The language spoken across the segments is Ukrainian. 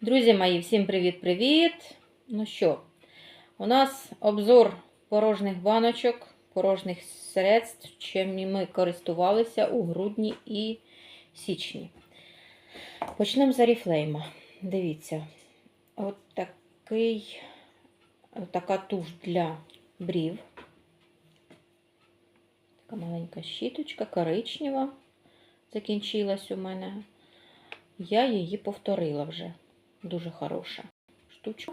Друзі мої, всім привіт-привіт! Ну що, у нас обзор порожніх баночок, порожніх средств, чим ми користувалися у грудні і січні. Почнемо з Аріфлейма. Дивіться, от такий, от така туш для брів. Така маленька щіточка, коричнева, закінчилась у мене. Я її повторила вже. Дуже хороша штучка.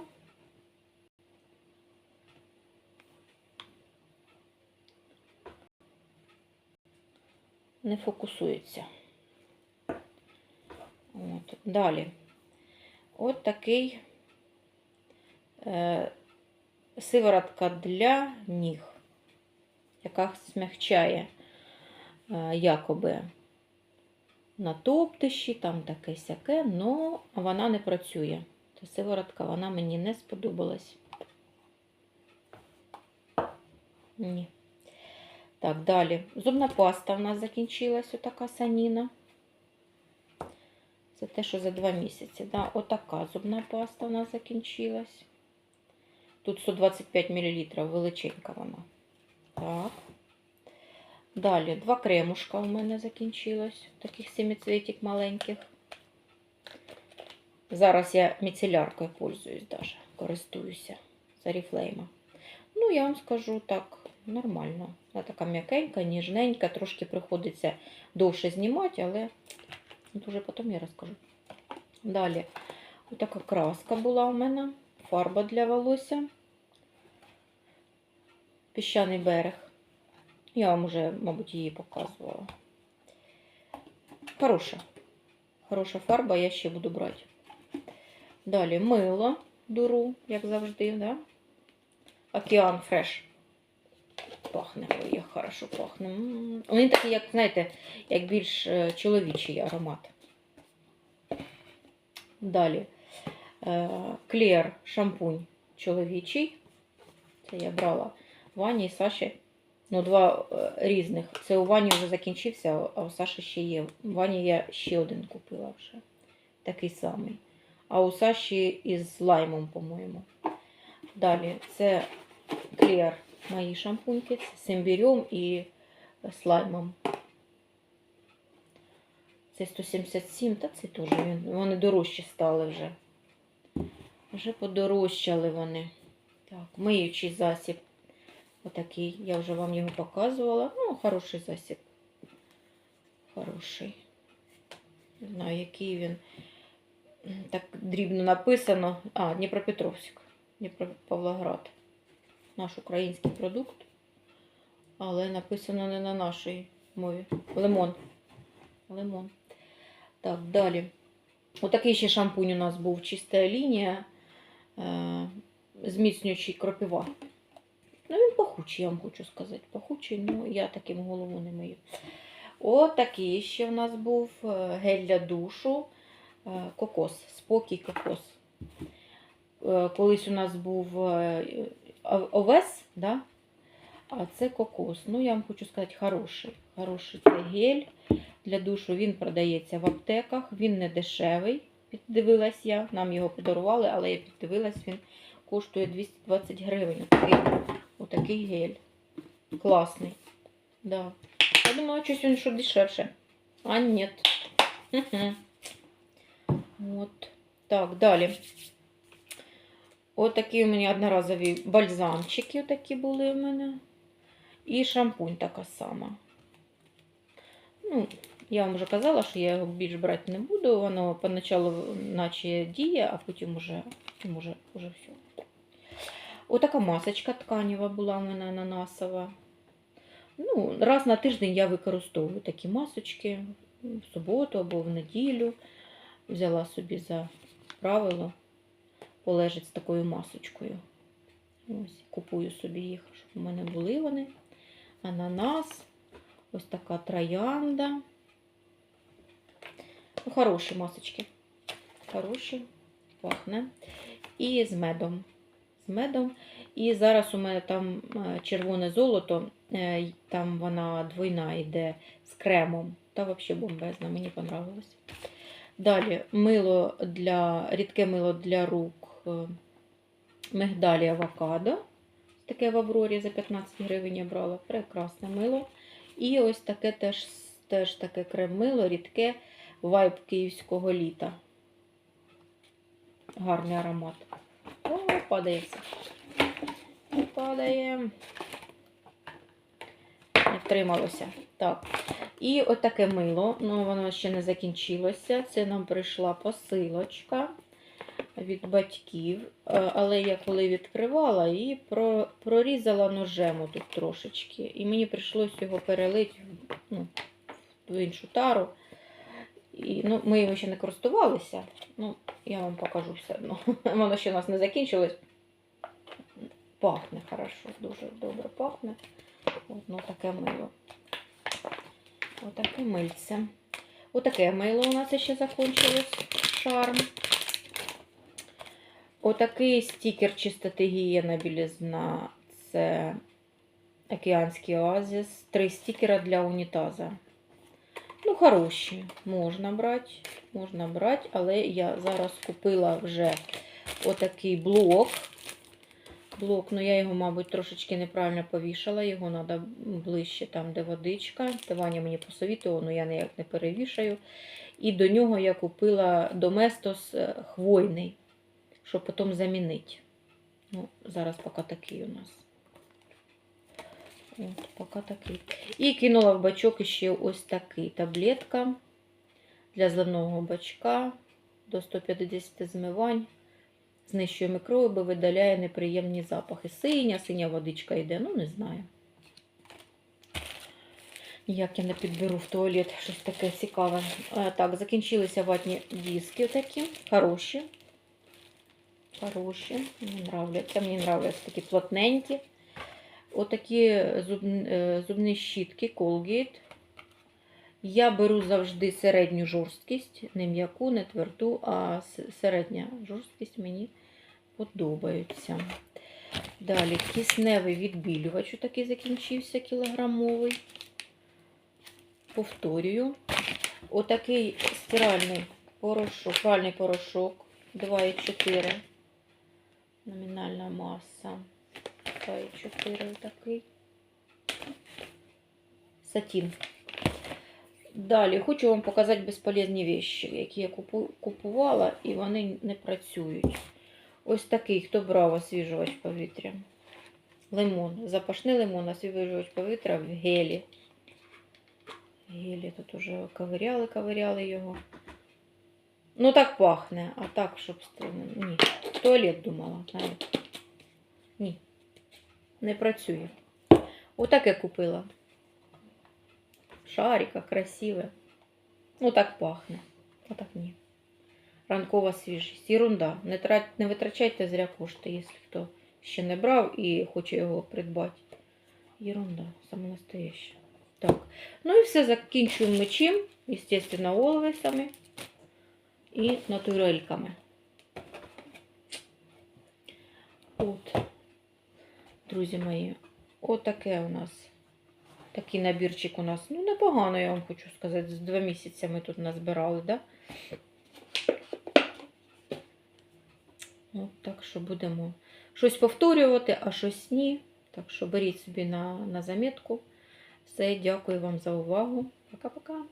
Не фокусується. От. Далі. От такий е, сиворотка для ніг, яка смягчає е, якоби на топтищі, там таке сяке, але вона не працює. Ця сиворотка вона мені не сподобалась. Ні. Так, далі. Зубна паста в нас закінчилась, отака саніна. Це те, що за два місяці. Да? Отака зубна паста в нас закінчилась. Тут 125 мл, величенька вона. Так. Далі два кремушка у мене закінчилось. Таких семицветик маленьких. Зараз я міцеляркою пользуюсь даже, користуюся з Аріфлейма. Ну, я вам скажу так, нормально. Вона така м'якенька, ніжненька, трошки приходиться довше знімати, але от уже потім я розкажу. Далі, отака краска була у мене, фарба для волосся. Піщаний берег. Я вам уже, мабуть, її показувала. Хороша. Хороша фарба, я ще буду брати. Далі мило дуру, як завжди, да? Океан фреш. Пахне, як хорошо пахне. Вони такі, як, знаєте, як більш е, чоловічий аромат. Далі. Е, Клєр шампунь чоловічий. Це я брала Вані і Саші. Ну, два е, різних. Це у Вані вже закінчився, а у Саші ще є. У Вані я ще один купила вже. Такий самий. А у Саші із лаймом, по-моєму. Далі це клеар мої шампуньки з імбирем і з лаймом. Це 177, та це теж. Вони дорожчі стали вже. Вже подорожчали вони. Так, миючий засіб. Отакий. Я вже вам його показувала. Ну, хороший засіб. Хороший. Не знаю, який він. Так дрібно написано. А, Дніпропетровськ. Дніпропавлоград. Наш український продукт. Але написано не на нашій мові. Лимон. Лимон. Так, далі. Отакий ще шампунь у нас був. Чиста лінія. Е- зміцнюючий кропива. Ну, він пахучий, я вам хочу сказати. Пахучий, ну я таким голову не мию. Отакий ще в нас був е, гель для душу. е, Кокос, спокій кокос. Е, Колись у нас був овес, да? а це кокос. Ну, я вам хочу сказати, хороший. Хороший це гель для душу. Він продається в аптеках, він не дешевий. Піддивилась я, нам його подарували, але я піддивилась, він коштує 220 гривень. Отакий гель. Класний. Да. Я думала, щось він що дешевше. А ні. От. Так, далі. Отакі у мене одноразові бальзамчики отакі були у мене. І шампунь така сама. Ну, я вам вже казала, що я його більш брати не буду. Воно поначалу наче діє, а потім уже, потім уже, уже все. Отака масочка тканева була у мене ананасова. Ну, раз на тиждень я використовую такі масочки в суботу або в неділю. Взяла собі за правило полежать з такою масочкою. Ось, купую собі їх, щоб у мене були вони. Ананас, ось така троянда. Ну, хороші масочки. Хороші, пахне. І з медом. З медом. І зараз у мене там е, червоне золото, е, там вона двойна йде з кремом. Та взагалі бомбезна, мені понравилось. Далі мило для, рідке мило для рук е, мигдалі авокадо. Таке в Аврорі за 15 гривень я брала. Прекрасне мило. І ось таке теж, теж таке крем-мило, рідке вайб київського літа. Гарний аромат. О, падає Не втрималося. Так. І отаке мило, ну воно ще не закінчилося. Це нам прийшла посилочка від батьків. Е, Але я коли відкривала і про, прорізала ножем тут трошечки. І мені прийшлось його перелити ну, в іншу тару. І, ну, ми його ще не користувалися. Ну, я вам покажу все одно. Воно ще у нас не закінчилось. Пахне хорошо, дуже добре пахне. От, ну, таке мило. Отаке мильце. Отаке мило у нас ще закончилось. Шарм. Отакий стікер чистоти гігієна білізна. Це океанський оазіс. Три стікера для унітаза. Ну, хороші. Можна брати. Можна брати, але я зараз купила вже отакий блок. Блок, ну я його, мабуть, трошечки неправильно повішала. Його треба ближче там, де водичка. Це Ваня мені посовітував, але я ніяк не перевішаю. І до нього я купила Доместос е, хвойний, щоб потім замінити. Ну, зараз поки такий у нас. От, поки такий. І кинула в бачок ще ось такий таблетка для зливного бачка до 150 змивань. Знищує мікроби, видаляє неприємні запахи. Синя, синя водичка йде, ну не знаю. Як я не підберу в туалет щось таке цікаве. Так, закінчилися ватні диски такі, хороші. Хороші. Мені нравляться. Мені нравляться такі плотненькі. Отакі зуб, е, зубні щітки Colgate. Я беру завжди середню жорсткість, не м'яку, не тверду, а середня жорсткість мені подобається. Далі кисневий відбілювач такий закінчився кілограмовий. Повторюю. Отакий стиральний порошок, пральний порошок 2,4. Номінальна маса. 2,4 такий. Сатін. Далі хочу вам показати безполезні вещі, які я купувала, і вони не працюють. Ось такий, хто брав освіжувач повітря. Лимон. Запашний лимон, освіжувач повітря в гелі. Гелі тут уже ковиряли, ковиряли його. Ну так пахне, а так, щоб ні. Туалет думала, знаєте. Ні. Не працює. Отаке купила. Шарика, красиве. Ну так пахне. Отак ні. Ранкова свіжість. Ерунда. Не, трать, не витрачайте зря кошти, якщо хто ще не брав і хоче його придбати. Ерунда, саме настояще. Так. Ну і все, закінчуємо ми чим? Естественно, оловесами і натурельками. От, друзі мої, отаке у нас. Такий набірчик у нас. Ну, непогано, я вам хочу сказати. З два місяці ми тут назбирали, да? От так що будемо щось повторювати, а щось ні. Так що беріть собі на, на замітку. Все, дякую вам за увагу. Пока-пока.